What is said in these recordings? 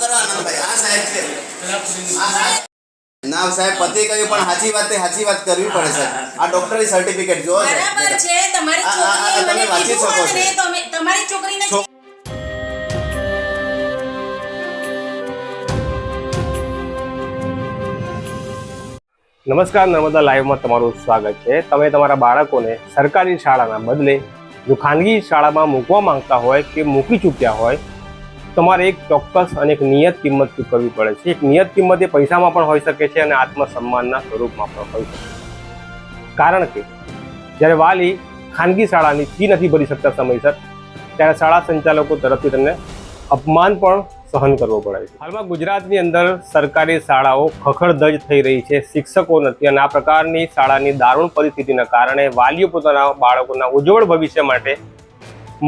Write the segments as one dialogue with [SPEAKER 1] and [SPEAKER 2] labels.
[SPEAKER 1] ચાલુ કરો આ સાહેબ છે. આ સાહેબ. ના સાહેબ પતિ કહ્યું પણ સાચી વાત તે સાચી વાત કરવી પડે સાહેબ. આ ડોક્ટરી સર્ટિફિકેટ જો
[SPEAKER 2] બરાબર છે તમારી
[SPEAKER 1] તમે
[SPEAKER 2] મને
[SPEAKER 1] વાંચી શકો છો.
[SPEAKER 2] ને તો અમે- તમારી છોકરીને
[SPEAKER 1] છો-
[SPEAKER 3] નમસ્કાર નર્મદા લાઈવમાં તમારું સ્વાગત છે. તમે તમારા બાળકોને સરકારી શાળાના બદલે જો ખાનગી શાળામાં મૂકવા માંગતા હોય કે મૂકી ચૂક્યા હોય તમારે એક ચોક્કસ અને એક નિયત કિંમત ચૂકવવી પડે છે. એક નિયત કિંમત એ પૈસામાં પણ હોઈ શકે છે અને આત્મસન્માનના સ્વરૂપમાં પણ હોઈ શકે છે. કારણ કે, જ્યારે વાલી ખાનગી શાળાની ફી નથી ભરી શકતા સમયસર, ત્યારે શાળા સંચાલકો તરફથી તેમને અપમાન પણ સહન કરવો પડે છે. હાલમાં ગુજરાતની અંદર સરકારી શાળાઓ ખખડધજ થઈ રહી છે. શિક્ષકો નથી અને આ પ્રકારની શાળાની દારૂણ પરિસ્થિતિના કારણે વાલીઓ પોતાના બાળકોના ઉજ્જવળ ભવિષ્ય માટે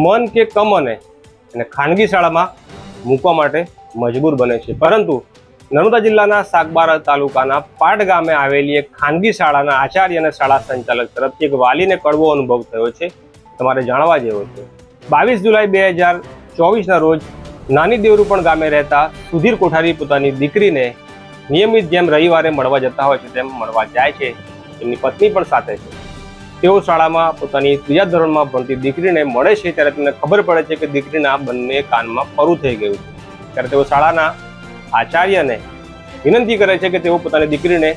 [SPEAKER 3] મન કે કમને અને ખાનગી શાળામાં મૂકવા માટે મજબૂર બને છે. પરંતુ નર્મદા જિલ્લાના સાગબારા તાલુકાના પાટ ગામે આવેલી એક ખાનગી શાળાના આચાર્ય અને શાળા સંચાલક તરફથી એક વાલીને કડવો અનુભવ થયો છે. તમારે જાણવા જેવો છે. બાવીસ જુલાઈ બે હજાર ચોવીસના રોજ નાની દેવરૂપણ ગામે રહેતા સુધીર કોઠારી પોતાની દીકરીને નિયમિત જેમ રવિવારે મળવા જતા હોય છે, તેમ મળવા જાય છે. એમની પત્ની પણ સાથે છે. તેઓ શાળામાં પોતાની ત્રીજા ધોરણમાં ભણતી દીકરીને મળે છે ત્યારે તેમને ખબર પડે છે કે દીકરીના બંને કાનમાં પરું થઈ ગયું છે. ત્યારે તેઓ શાળાના આચાર્યને વિનંતી કરે છે કે તેઓ પોતાની દીકરીને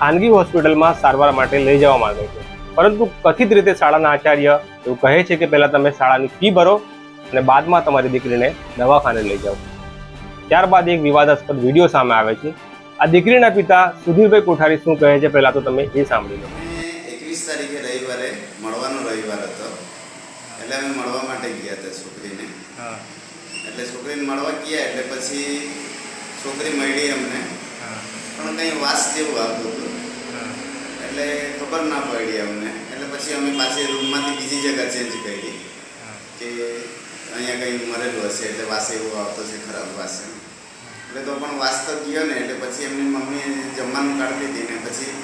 [SPEAKER 3] ખાનગી હોસ્પિટલમાં સારવાર માટે લઈ જવા માંગે છે. પરંતુ કથિત રીતે શાળાના આચાર્ય એવું કહે છે કે પહેલાં તમે શાળાની ફી ભરો અને બાદમાં તમારી દીકરીને દવાખાને લઈ જાઓ. ત્યારબાદ એક વિવાદાસ્પદ વીડિયો સામે આવે છે. આ દીકરીના પિતા સુધીરભાઈ કોઠારી શું કહે છે પહેલાં તો તમે એ સાંભળી લો.
[SPEAKER 1] રવિવારે મળવાનો રવિવાર હતો. એટલે અમે મળવા માટે ગયા હતા છોકરીને. એટલે છોકરીને મળવા ગયા એટલે પછી છોકરી મળી અમને. પણ કંઈ વાસ જેવું આવતું હતું. એટલે ખબર ના પડી અમને. એટલે પછી અમે પાછી રૂમમાંથી બીજી જગ્યા ચેન્જ કરી. કે અહીંયા કંઈ મરેલું હશે એટલે વાસ એવો આવતો છે ખરાબ વાસ એટલે તો પણ વાસ તો ગયો ને એટલે પછી એમની મમ્મીએ જમવાનું કાઢી હતી ને પછી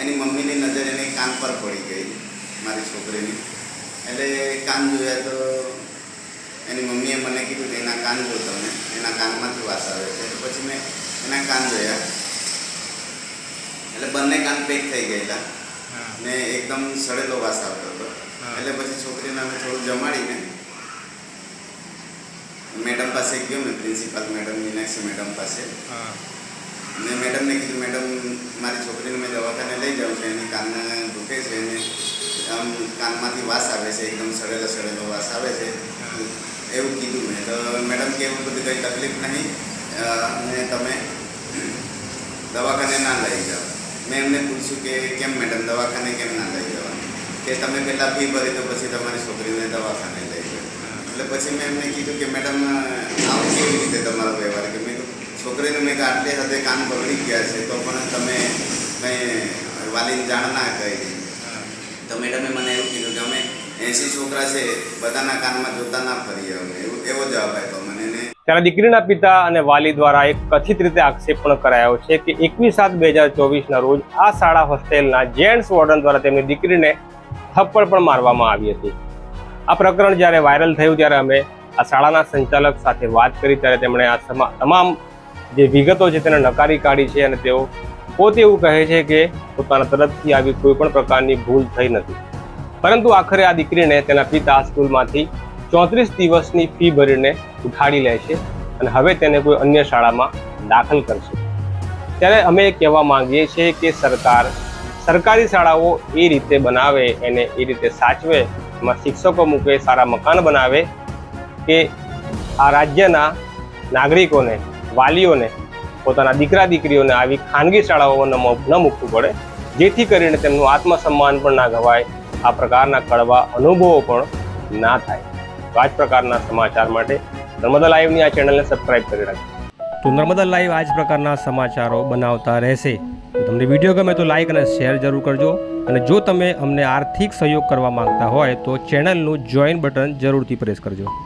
[SPEAKER 1] એની મમ્મીની નજર એની કાન પર પડી ગઈ મારી છોકરીની. એટલે કાન જોયા તો એની મમ્મીએ મને કીધું કે એના કાન જો તમે એના કાનમાંથી વાસ આવે છે. તો પછી મેં એના કાન જોયા. એટલે બંને કાન પેક થઈ ગયેલા. ને એકદમ સડેલો વાસ આવતો હતો. એટલે પછી છોકરીને અમે થોડું જમાડીને મેડમ પાસે ગયો મેં પ્રિન્સિપાલ મેડમ મીનાક્ષી મેડમ પાસે. ને મેડમને કીધું, મેડમ, મારી છોકરીને મેં દવાખાને લઈ જાઉં છું, એની કાનને દુખે છે અને આમ કાનમાંથી વાસ આવે છે, એકદમ સડેલો સડેલો વાસ આવે છે. એવું કીધું મેં. તો મેડમ કે, એવું બધું કંઈ તકલીફ નહીં. અને તમે દવાખાને ના લઈ જાઓ. મેં એમને પૂછ્યું કે, કેમ મેડમ, દવાખાને કેમ ના લઈ જવાનું? કે તમે પહેલાં ફી ભરી તો પછી તમારી છોકરીને દવાખાને લઈ જાઓ. એટલે પછી મેં એમને કીધું કે, મેડમ, આવું કેવી રીતે તમારો વ્યવહાર? કે મેં છોકરીને મેં આટલે હદે કાન બગડી ગયા છે, તો પણ તમે કંઈ વાલીને જાણ ના કરી. તો મેડમે મને એવું કીધું કે અમે એસી છોકરા છે, બધાના કાનમાં જોતા ના ફરીએ અમે. એવો જવાબ આપ્યો મને
[SPEAKER 3] ત્યારે દીકરીના પિતા અને વાલી દ્વારા એક કથિત રીતે આક્ષેપ પણ કરાયો છે કે એકવીસ સાત બે હજાર ચોવીસના રોજ આ શાળા હોસ્ટેલના જેન્ટ્સ વોર્ડન દ્વારા તેમની દીકરીને થપ્પડ પણ મારવામાં આવી હતી. આ પ્રકરણ જ્યારે વાયરલ થયું ત્યારે અમે આ શાળાના સંચાલક સાથે વાત કરી, ત્યારે તેમણે આ તમામ જે વિગતો છે તેને નકારી કાઢી છે અને તેઓ પોતે એવું કહે છે કે પોતાના તરફથી આવી કોઈ પણ પ્રકારની ભૂલ થઈ નથી. પરંતુ આખરે આ દીકરીને તેના પિતા સ્કૂલમાંથી ચોત્રીસ દિવસની ફી ભરીને ઉઠાડી લે છે અને હવે તેને કોઈ અન્ય શાળામાં દાખલ કરશે. ત્યારે અમે કહેવા માંગીએ છીએ કે સરકાર સરકારી શાળાઓ એ રીતે બનાવે, એને એ રીતે સાચવે, એમાં શિક્ષકો મૂકે, સારા મકાન બનાવે કે આ રાજ્યના નાગરિકોને વાલીઓને, પોતાના દીકરા દીકરીઓને આવી ખાનગી શાળાઓમાં ન મૂકવું પડે. જેથી કરીને તેમનું આત્મસન્માન પણ ના ગવાય, આ પ્રકારના કડવા અનુભવો પણ ના થાય. તો આ જ પ્રકારના સમાચાર માટે નર્મદા લાઈવની આ ચેનલને સબસ્ક્રાઇબ કરી રાખજો. તો નર્મદા લાઈવ આ જ પ્રકારના સમાચારો બનાવતા રહેશે. તમને વીડિયો ગમે તો લાઈક અને શેર જરૂર કરજો. અને જો તમે અમને આર્થિક સહયોગ કરવા માંગતા હોય તો ચેનલનું જોઈન બટન જરૂરથી પ્રેસ કરજો.